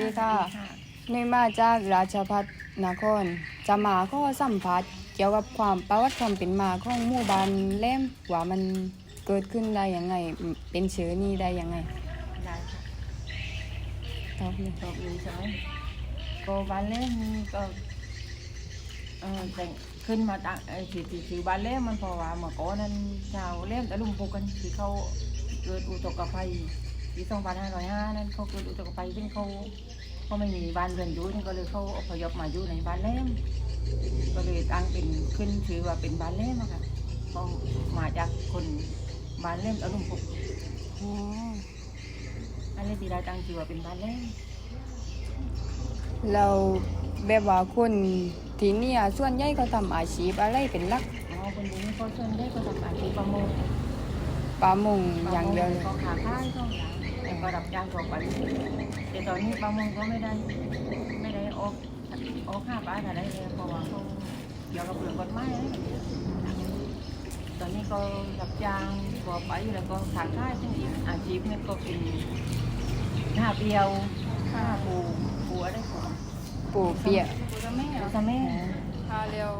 ดีค่ะนุ้ยมาจากราชพัฒนคร จะมาข้อสัมผัสเกี่ยวกับความประวัติความเป็นมาของหมู่บ้านเล่มว่ามันเกิดขึ้นได้ยังไง เป็นเชื้อนี้ได้ยังไงได้ค่ะตอบเลยตอบเลยใช่ไหมก็บ้านเล่มนี่ก็เออแต่งขึ้นมาตั้งเออที่ที่ชื่อบ้านเล่มมันเพราะว่าเมื่อก่อนนั้นชาวเล่มตะลุมพุกกันที่เขาเกิดอุทกภัย ปี2505นั้นเขาเกิดอุทกภัยซึ่งเขาเขาไม่มีบ้านเรือนอยู่นี่ก็เลยเขาอพยพมาอยู่ในบ้านเล่มก็เลยตั้งเป็นขึ้นชื่อว่าเป็นบ้านเล่มอะค่ะเขามาจากคนบ้านเล่มตะลุมพุกอ๋ออันนี้ที่ได้ตั้งชื่อว่าเป็นบ้านเล่มเราแบบว่าคนที่เนี่ยส่วนใหญ่เขาทำอาชีพอะไรเป็นหลักอ๋อคนนี้ก็ส่วนได้ก็ทำอาชีพประมงปลามงอย่างเดียวเลยก็ขาค่ายก็อย่างแต่ ก็รับจ้างทั่วไปแต่ตอนนี้ประมงก็ไม่ได้ ไม่ได้ออกออกค่าปลาอะไรเลยเพราะว่าเขาเกี่ยวกับเรื่องกฎหมายอะไรแบบนี้ตอนนี้ก็รับจ้างทั่วไปแล้วก็ขาค่ายซึ่งอีกอาชีพนี่ก็เป็นหน้าเปียวหน้าปูปูอะไรปูปูเปียะปูจะไม่ปูเอาซาเม่พาเร็ว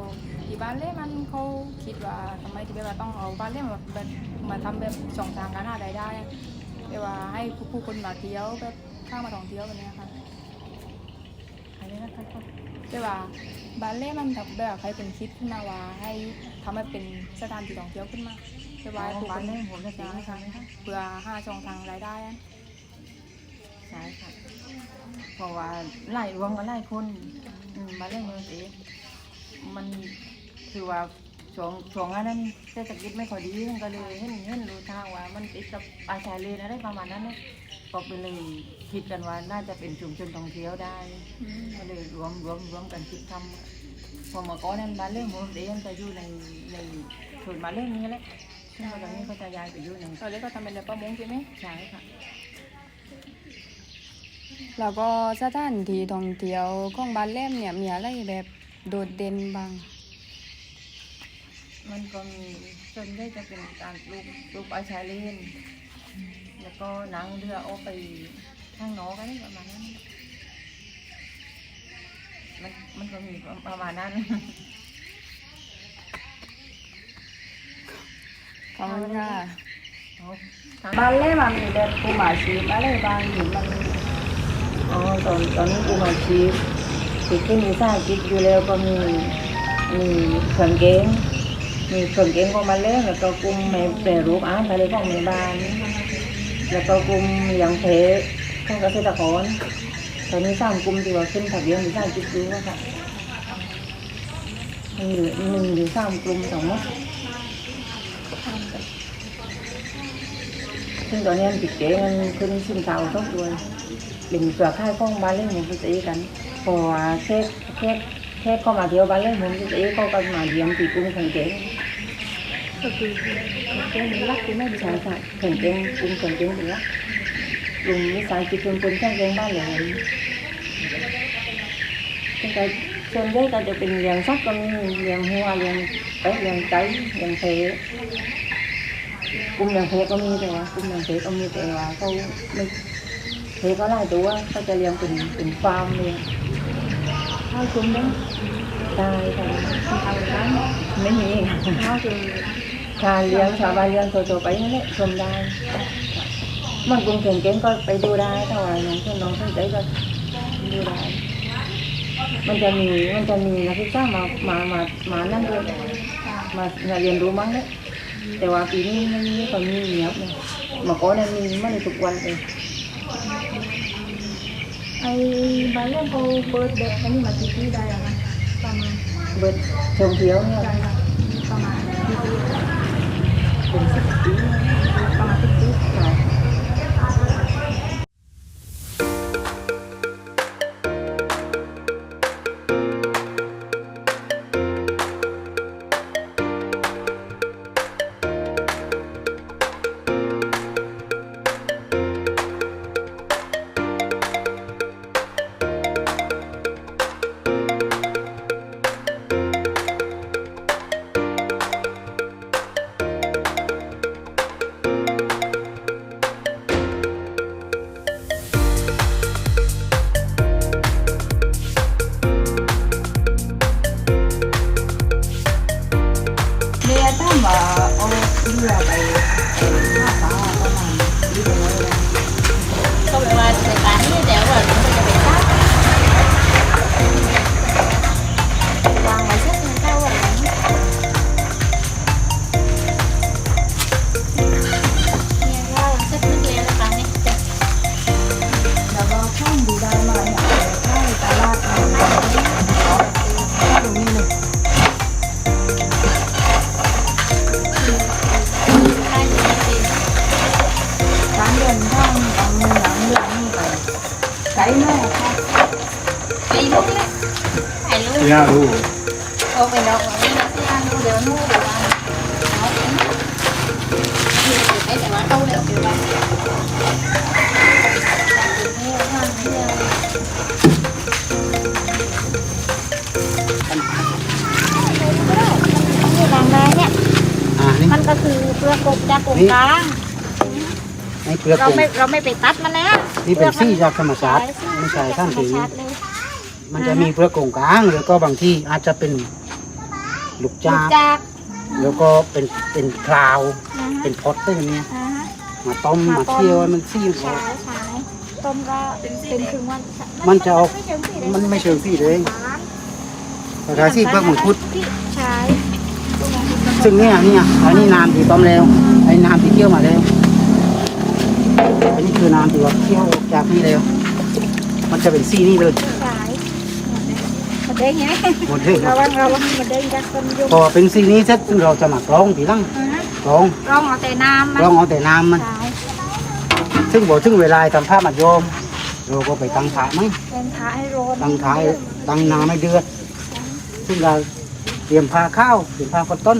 ที่บ้านเล่มันเขาคิดว่าทำไมที่แบบว่าต้องเอาบ้านเล่มาแบบมาทำแบบช่องทางการหารายได้ แต่ว่าให้ผู้คนมาเที่ยวแบบข้ามาท่องเที่ยวแบบนี้ค่ะอะไรนะครับแต่ว่าบาเล่มันทำแบบใครเป็นคิดขึ้นมาว่าให้ทำให้เป็นสถานที่ท่องเที่ยวขึ้นมาแต่ว่าผู้คนเล่ผมจะตีไม่ทำไหมคะเพื่อห้าช่องทางรายได้อะใช่ค่ะเพราะว่าไล่รวมกันไล่คนอืมาเล่นเมืองเองมันคือว่า ช่วงช่วงนั้นเศรษฐกิจไม่ค่อยดีมันก็เลยเห็นเห็นรู้ทางว่ามันติดกับอาชายเลนอะไรประมาณนั้นเนี่ยก็ไปเลยคิดกันว่าน่าจะเป็นชุมชนท่องเที่ยวได้อืมก็เลยรวมรวมรวมกันคิดทำพอมาก่อนนั้นมาเล่นเมืองเองจะอยู่ในในส่วนมาเล่นนี้แหละซึ่งตอนนี้ก็จะย้ายไปอยู่ในตอนแรกก็ทำเป็นแบบประมงใช่ไหมใช่ค่ะแล้วก็สถานที่ท่องเที่ยวของบ้านเล่มเนี่ยมีอะไรแบบโดดเด่นบ้าง มันก็มีส่วนได้จะเป็นการปลูกปลูกปลาชายเลนแล้วก็นั่งเรือออกไปข้างนอกกันประมาณนั้นมันมันก็มีประมาณนั้นขอบคุณค่ะเอาทางบ้านเล่มมีแบบกลุ่มอาชีพอะไรบ้างที่มันอ๋อตอนตอนนี้กูมาชีพติดขึ้นมีสร้างกิจอยู่แล้วก็มีมีเครื่องเกง มีเครื่องเกงของมาเล่นแล้วก็กลุ่มในแปรรูปอาหารทะเลของในบ้านแล้วก็กลุ่มอย่างเพของเกษตรกรตอนนี้สร้างกลุ่ม กิจอยู่อะค่ะมีหรือหนึ่งหรือสามกลุ่มสองหมดซึ่งตอนนี้มันติดเก๋มันขึ้นขึ้นเตาต้องด้วยเป็นเครือข่ายของบ้านเล่นของคุณตีกันเพอเช็คเช็คเช็คเข้ามาเที่ยวบ้านเล่นของคุณตีเขาก็มาเยี่ยมตีกลุ่มแข่งเก่งก็คือแกมีรักเป็นไม่ดีใช่ค่ะแข่งเก่งกลุ่มแข่งเก่งเป็นหลักกลุ่มวิสาหกิจชุมชนแข่งเก่งบ้านเหลืองซึ่งก็ส่วนใหญ่ก็จะเป็นเลี้ยงสัตว์ก็มีเลี้ยงหัวเลี้ยงเป็ดเลี้ยงไก่เลี้ยงเพกลุ่มเลี้ยงเพก็มีแต่ว่ากลุ่มเลี้ยงเพก็มีแต่ว่าเขาไม่เพก็หลายตัวเขาจะเลี้ยงเป็นเป็นฟาร์มเลี้ยงข้าวซุ้มเนี่ยได้ค่ะทำร้านไม่มีข้าวคือ ชาเลี้ยงชาวบ้านเลี้ยงตัวๆไปนั่นแหละชมได้ มันกรุงเก่งเก่งก็ไปดูได้ถ้าว่าน้องเพื่อนน้องสนใจก็ดูได้ มันจะมีมันจะมีนักศึกษามามามามานั่นด้วยมามาเรียนรู้มั้งเนี่ยแต่ว่าปีนี้มันไม่ค่อยมีเงียบเลยเมาก่อนเนี่ยมีมันทุกวันเลยไอ้บ้านเล่นเขาเปิดเด็กอันนี้มากี่ปีได้แล้วนะประมาณเบิดชมเที่ยวเนี่ยได้ละประมาณ กี่ မှာအော်လူရပါရဲ့ ไปรู้เลยไปรู้ที่น่ารู้โอ้ไปดอกว่าไม่นักยาดูเดี๋ยวนู่นเดี๋ยวว่าเอาไปแต่ว่าเขาเดี๋ยวเดี๋ยวว่าที่บางแม่เนี่ยอ่านี่มันก็คือเปลือกกบจากกบกลางเราไม่เราไม่ไปตัดมันแล้วนี่เป็นซี่จากธรรมชาติไม่ใช่ท่านธรรมถึงชาติเลย มันจะมีเปลือกกงกลางหรือก็บางที่อาจจะเป็นลูกจาจากจากแล้วก็เป็นเป็นคราวนะเป็นพอตได้อย่างเงี้ยฮะมาต้มมาเคี่ยวให้มันซี่ฉายฉายต้มก็เป็นครึ่งวันมันจะออกไม่เชิงสีเลยมันไม่เชิงซี่เลยหวานแต่ถ้าซี่เปลือกมังคุดที่ใช้ซึ่งเนี่ยเนี่ยอันนี้น้ำที่ต้มแล้วไอ้น้ำที่เคี่ยวมาแล้วอันนี้คือน้ำที่ว่าเคี่ยวจากนี่แล้ว มันจะเป็นซี่นี่เลย ใช้มัน เด้งไงหมดเลยระวังระวังมันเด้งจากต้นยุงพอเป็นซี่นี้เสร็จเราจะมากรองทีหลังอ่าฮะกรองลองเอาแต่น้ำมันกรองเอาแต่น้ำมันใช้ซึ่งบอกถึงเวลาทำผ้ามัดโยมเราก็ไปตั้งถาไหมเป็นท้าให้โรนตั้งถาให้ตั้งน้ำให้เดือด ซึ่งเราเตรียมผ้าข้าวเตรียมผ้าข้าวต้น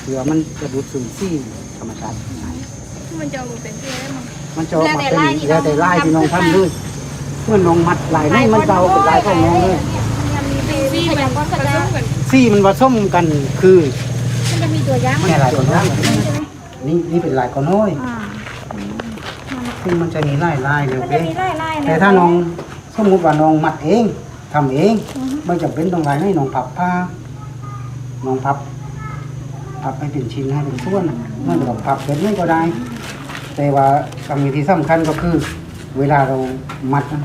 เผื่อมันจะดูดซึมซี่ธรรมชาติมันจะเป็นเพื่อนมั้งมันจะออกมาเป็นแล้วแต่ลายที่น้องทำเลยเมื่อน้องมัดลายนี่มันจะเอาเป็นลายของน้องเลย มันมีเป็นขยับก็ผจะสได้มกันซี่มันผสมกันคือมันจะมีตัวอย่างไม่ลายตัวน้อยนี่นี่เป็นลายก้อนน้อยอ่าซึ่งมันจะมีลายลายเลยมันเด้จะมีไล่ไล่แต่ถ้าน้องสมมติว่าน้องมัดเองทำเองไม่จำเป็นต้องลายให้น้องพับผ้าน้องพับ พับให้เป็นชิ้นให้เป็นส่วนไม่ต้องพับเป็นไม่ก็ได้ แต่ว่ากรรมวิธีสำคัญก็คือ เวลาเรามัดนะ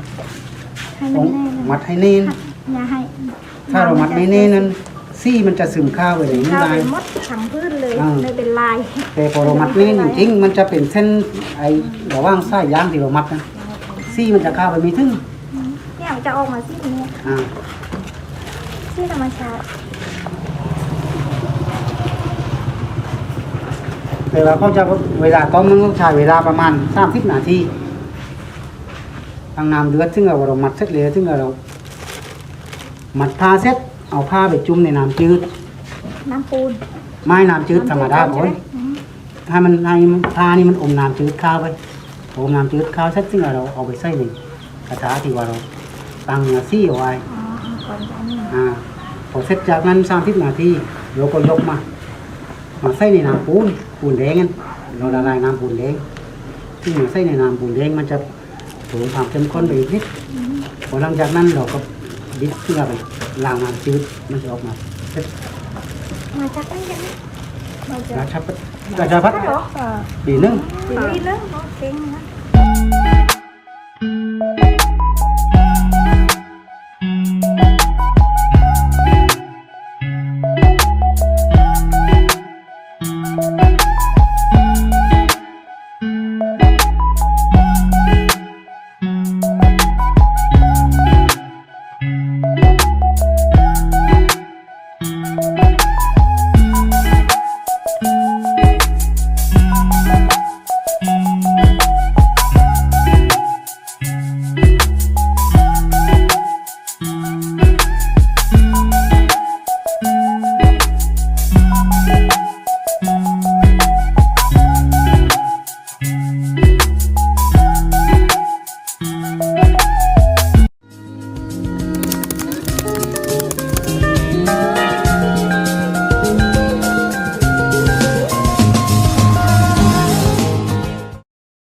ให้ต้มัอนงแน่มัดให้เน้น อย่าให้ถ้าเรามัดไม่เน้นนั้นซี่มันจะซึมข้าวไปเลยไม่ข้าวได้เป็นมดทั้งพื้นเลยอ่าเลยเป็นลายแต่พอเรามัดเน้นจริงๆมันจะเป็นเส้นไอ้ระหว่างสายยางที่เรามัดนะซี่มันจะข้าวไปไม่ถึงเนี่ยมันจะออกมาสีนี้อ่าที่ธรรมชาติแต่ว่าเขาจะเวลาต้มมันต้องใช้เวลาประมาณสามสิบนาทีทางน้ำเดือดซึ่งเรามัดเสร็จเลยซึ่งเรา มัดผ้าเสร็จเอาผ้าไปจุ่มในน้ำจืด น้ำปูนไม้น้ำจืดธรรมดาก่อนถ้ามันให้ผ้านี่มันอมน้ำจืดข้าวไปอมน้ำจืดข้าวเสร็จซึ่งเราเอาไปใส่ในกระถาที่ว่าเราตั้งซี่เอาไว้อ๋อก่อนจะนี่อ่าพอเสร็จจากนั้นสามสิบนาทีเราก็ยกมามาใส่ในน้ำปูนปูนแดงนั่นเราละลายน้ำปูนแดงที่มาใส่ในน้ำปูนแดงมันจะถูความเข้มข้นไปอีกนิดพอหลังจากนั้นเราก็ บิดขึ้นมาไปล้างน้ำจืดมันจะออกมาเสร็จมาจากไหนกันมาจากกระชับกระชับพัดเหรอปีหนึงสีเรื่องเนาะเก่งนะ